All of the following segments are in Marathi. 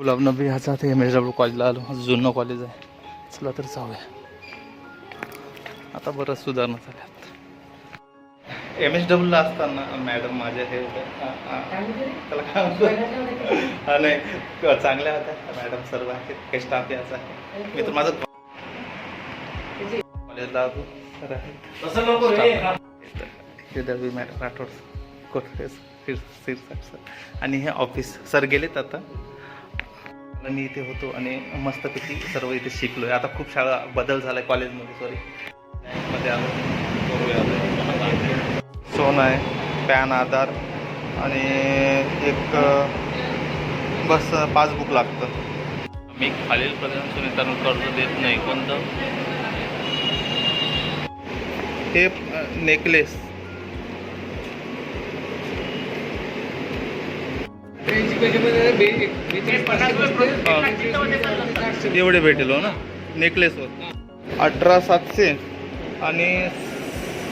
गुलाब नबी ह्याचा ते एम एस डब्ल्यू कॉलेजला आलो जुनं कॉलेज आहे चला तर जाऊया आता बरंच सुधारणा झाल्यात एम एस डब्ल्यूला असताना मॅडम माझ्या हे त्याला काय? हा नाही चांगल्या होत्या मॅडम सर्व आहेत काही स्टाफ याचा आहे मी तर माझं कॉलेजला हृदय मॅडम राठोड सर आणि हे ऑफिस सर गेलेत आता। मी इथे होतो आणि मस्तपैकी सर्व इथे शिकलोय. आता खूप शाळा बदल झालाय कॉलेजमध्ये सॉरी मध्ये आलो. सोन आहे पॅन आधार आणि एक बस पासबुक लागतं. मी खालील सुनीतांना कर्ज देत नाही. कोणतं? हे नेकलेस. एवढे भेटेल हो ना? नेकलेसवर अठरा सातशे आणि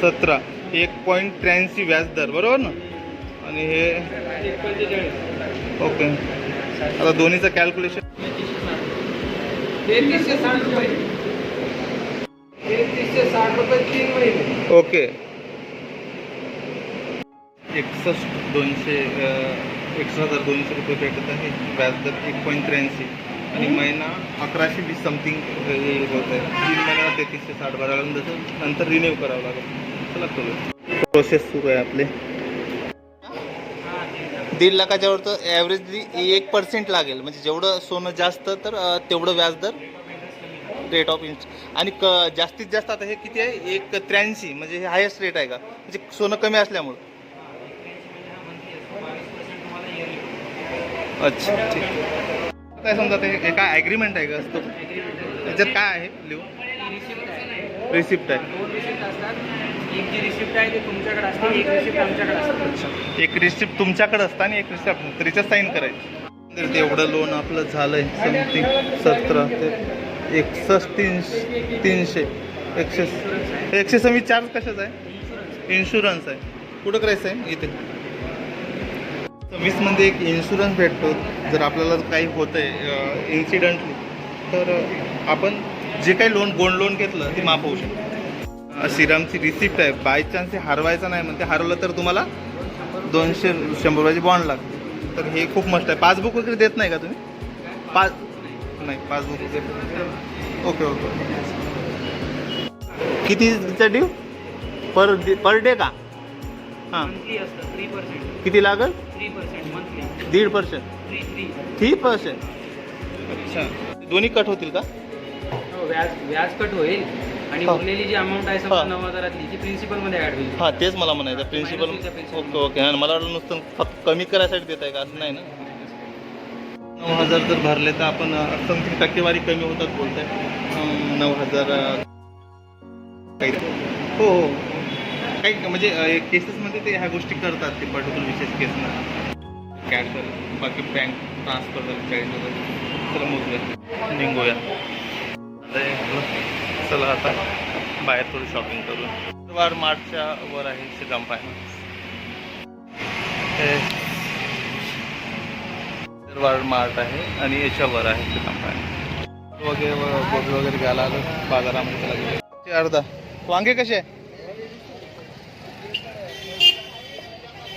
सतरा. एक पॉईंट त्र्याऐंशी व्याजदर बरोबर ना? आणि हे ओके. आता दोन्हीचं कॅल्क्युलेशन ओके. एकसष्ट दोनशे एकसष्ट हजार दोनशे रुपये भेटत आहे. व्याजदर एक पॉईंट त्र्याऐंशी. आणि महिना अकराशे वीस समथिंग होत आहे. तीन महिन्याला तेहतीसशे साठ भरावं लागून जसं नंतर रिन्यू करावं लागेल. चला करू प्रोसेस सुरू आहे आपले. दीड लाखाच्या वर तर ॲव्हरेजली एक पर्सेंट लागेल. म्हणजे जेवढं सोनं जास्त तर तेवढं व्याजदर रेट ऑफ इंच आणि क जास्तीत जास्त आता हे किती आहे? एक त्र्याऐंशी. म्हणजे हे हायेस्ट रेट आहे का? म्हणजे सोनं कमी असल्यामुळं. अच्छा ठीक काय समजा ते काय ॲग्रीमेंट आहे का? असतो त्याच्यात काय आहे लिहू? रिसिप्ट आहे. एक जी रिसिप्ट आहे ते तुमच्याकडे असते एक रिसिप्ट आमच्याकडे असते. एक रिसिप्ट तुमच्याकडे असतं आणि एक रिसिप्ट त्याच्यात साईन करायची. तर तेवढं लोन आपलं झालंय समथिंग सतरा ते एकसष्ट तीनशे तीनशे. एकशे एकशे सव्वीस चार्ज कशाचा आहे? इन्शुरन्स आहे. कुठं करायचं आहे? इथे. सव्वीसमध्ये एक इन्शुरन्स भेटतो. जर आपल्याला काही होतं आहे इन्सिडंटली तर आपण जे काही लोन गोल्ड लोन घेतलं ते माफ होऊ शकतं. सिरामची रिसिप्ट आहे. बाय चान्स हे हरवायचं नाही म्हणते हरवलं तर तुम्हाला दोनशे शंभर रुपयाची बॉन्ड लागते. तर हे खूप मस्त आहे. पासबुक वगैरे देत नाही का तुम्ही? पास नाही पासबुक वगैरे ओके ओके किती ड्यू पर पर डे का? हां. मंथली असतं थ्री पर्सेंट किती लागल? थ्री पर्सेंट मंथली दीड percent three three three percent अच्छा. दोन्ही कट होतील का? हो व्याज व्याज कट होईल. आणि हा. उरलेली जी अमाऊंट आहे हा. समजा नऊ हजारातली ती प्रिन्सिपलमध्ये ॲड होईल. हां तेच मला म्हणायचं प्रिन्सिपल Minus तुमच्या principal. Okay okay. मला वाटलं नुसतं फक्त कमी करायसाठी देत आहे का? असं नाही ना? नऊ हजार जर भरले तर आपण समथिंग टक्केवारी कमी होतात बोलताय. अं, नऊ हजार अं, काही हो हो. काही म्हणजे केसेसमध्ये ते ह्या गोष्टी करतात ते पर्टिक्युलर विशेष केसना कॅश बाकी बँक ट्रान्सफर झालं चाळीस हजार. चला मोजूया. निघूया. चला आता बाहेर थोडी शॉपिंग करू. शुक्रवार मार्चच्या वर आहे श्रीराम फायनान्स वार मार्ट आहे आणि याच्यावर आहे श्रीराम फायनान्स वगैरे वगैरे घ्यायला आलं बाजारामध्ये अर्धा वांगे कसे? आहे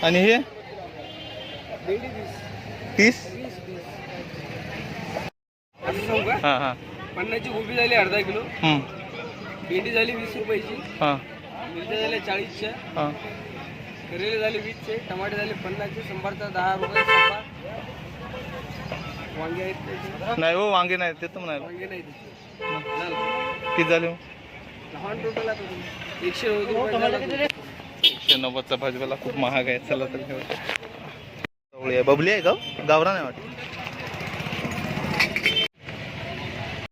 आणि हे? तीस? असं सांगू का हां हां. पन्नासची गोबी झाली अर्धा किलो. हम्म, भेंडी झाली वीस रुपयाची. हां. मिरच्या झाल्या चाळीसच्या. हां. करेले झाले वीसचे. टमाटे झाले पन्नासचे. शंभरचा दहा रुपये शंभर वांगे आहेत नाही हो वांगे नाही ते तर नाही. वांगे नाही किती झाले? हो? लहान टोटल आता एकशे तो. एकशे नव्वदचा भाजीपाला खूप महाग आहे चला तर आहे बबली आहे गाव हो? गावरा नाही वाटत.